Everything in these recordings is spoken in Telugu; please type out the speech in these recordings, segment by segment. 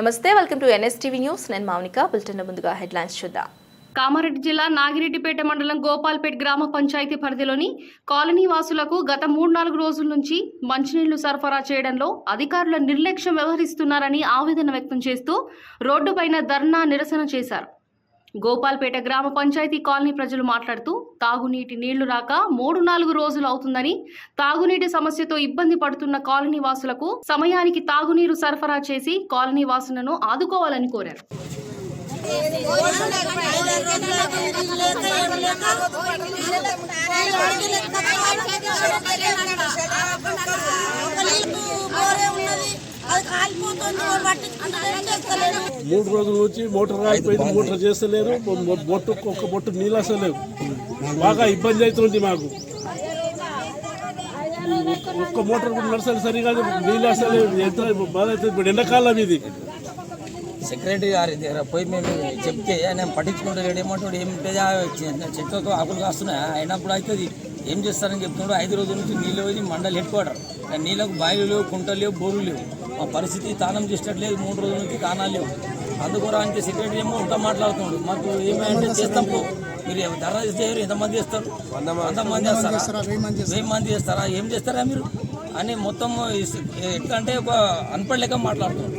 నమస్తే వెల్కమ్ టు ఎన్ఎస్టీవీ న్యూస్ నేను మౌనిక. బులెటిన్ ముందుగా హెడ్లైన్స్ చూద్దాం. కామారెడ్డి జిల్లా నాగిరెడ్డిపేట మండలం గోపాల్పేట్ గ్రామ పంచాయతీ పరిధిలోని కాలనీ వాసులకు గత మూడు నాలుగు రోజుల నుంచి మంచినీళ్ళు సరఫరా చేయడంలో అధికారుల నిర్లక్ష్యం వ్యవహరిస్తున్నారని ఆవేదన వ్యక్తం చేస్తూ రోడ్డుపైన ధర్నా నిరసన చేశారు. గోపాల్పేట గ్రామ పంచాయతీ కాలనీ ప్రజలు మాట్లాడుతూ తాగునీటి నీళ్ళు రాక మూడు నాలుగు రోజులు అవుతుందని తాగునీటి సమస్యతో ఇబ్బంది పడుతున్న కాలనీ వాసులకు సమయానికి తాగునీరు సరఫరా చేసి కాలనీ వాసులను ఆదుకోవాలని కోరారు అది కాలిపోతుంది వాళ్ళు పట్టించుకుంటారు ఏం చేస్తలేరు మూడు రోజుల నుంచి మోటార్ ఆగిపోయింది మోటార్ చేస్తలేరు బొట్టు ఒక్క బొట్టు నీళ్ళు అసలేవు. బాగా ఇబ్బంది అవుతుంది మాకు. ఒక్క మోటార్ కూడా నడసాలి సరిగా నీళ్ళు అసలు ఎంత బాధ అవుతుంది ఇప్పుడు ఎండాకాలం ఇది. సెక్రటరీ గారి దగ్గర పోయి మేము చెప్తే నేను పట్టించుకుంటాడు లేడు ఏమంటాడు ఏం లేదా చెట్లతో ఆకులు కాస్తున్నాయి అయినప్పుడు అవుతుంది ఏం చేస్తారని చెప్తున్నాడు ఐదు రోజుల నుంచి నీళ్ళు పోయి మండలి హెడ్ క్వార్టర్ నీళ్ళకు బావిలు లేవు కుంటలు లేవు బోర్లు లేవు. పరిస్థితి తానం చేసినట్లేదు మూడు రోజుల నుంచి తానాలు లేవు. అందుకోరానికి సెక్రటరీ ఏమో ఉంటా మాట్లాడుతున్నాడు. మాకు ఏమంటే చేస్తాం మీరు ధర చేస్తే ఎంతమంది చేస్తారు? వంద మంది చేస్తారా? వెయ్యి మంది చేస్తారా? ఏం చేస్తారా మీరు? అని మొత్తం ఇస్- ఎట్లా అంటే ఒక అన్పడ్ లెక్క మాట్లాడుతున్నాడు.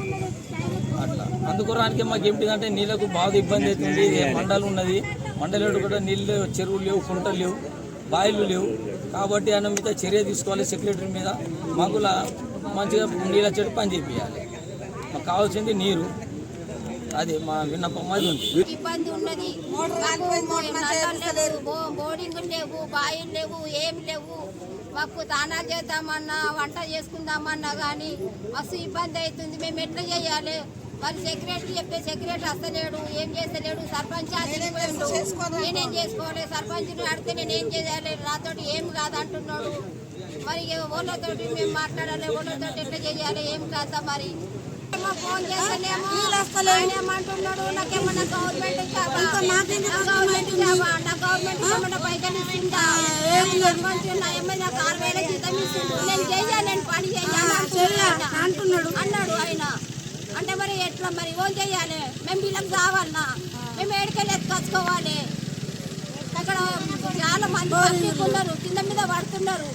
అట్లా. అందుకోరానికి మాకు ఏమిటిదంటే నీళ్ళకు బాగా ఇబ్బంది అవుతుంది. ఇది మండలు ఉన్నది. మండలేడు కూడా నీళ్ళు చెరువులు లేవు కుంటలు లేవు. బాయిలు లేవు. కాబట్టి ఆయన మీద చర్య తీసుకోవాలి సెక్రటరీ మీద. మాకు మంచిగా నీళ్ళ చెట్టు పని చేపించాలి మాకు కావాల్సింది నీరు. అది మా విన్నపం అది ఉంది. ఇబ్బంది ఉన్నది. లేవు బోర్డింగ్ లేవు బాయిలు లేవు ఏం లేవు. మాకు దానాలు చేద్దామన్నా వంట చేసుకుందామన్నా కానీ మస్తు ఇబ్బంది అవుతుంది. మేము ఎట్లా చేయాలి? మరి సెక్రటరీ చెప్పే సెక్రటరీ వస్తలేడు ఏం చేస్తలేడు సర్పంచ్. నేనేం చేసుకోవాలి? సర్పంచ్ని అడిగితే నేనేం చేయాలి? నాతోటి ఏం కాదు అంటున్నాడు. మరి వాళ్ళతోటి మేము మాట్లాడాలి? వాళ్ళతోటి ఎట్లా చేయాలి? ఏం కాదా మరి. ఫోన్ చేస్తేనేమో ఆయన ఏమంటున్నాడు? నాకేమన్నా గవర్నమెంట్ ఇచ్చావా? నా గవర్నమెంట్ ఇచ్చావా? నా గవర్నమెంట్ ఏమన్నా పైసలు ఇస్తుందా? సర్పంచ్ ఆరు వేల జీతం. నేను చెయ్యాలి, నేను పని చెయ్యాలి అంటున్నాడు. అన్నాడు ఆయన. మరి ఎట్లా మరి ఓన్ చేయాలి. మేము వీళ్ళకి కావాలన్నా. మేము ఏడికెళ్ళి ఎత్తుకొచ్చుకోవాలి అక్కడ చాలా మంది ఉన్నారు. కింద మీద పడుతున్నారు.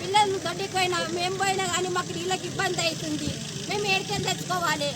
పిల్లలు దొడ్డికి పోయినా మేము పోయినా కానీ మాకు నీళ్ళకి ఇబ్బంది అవుతుంది. మేము ఏడికెళ్ళి తెచ్చుకోవాలి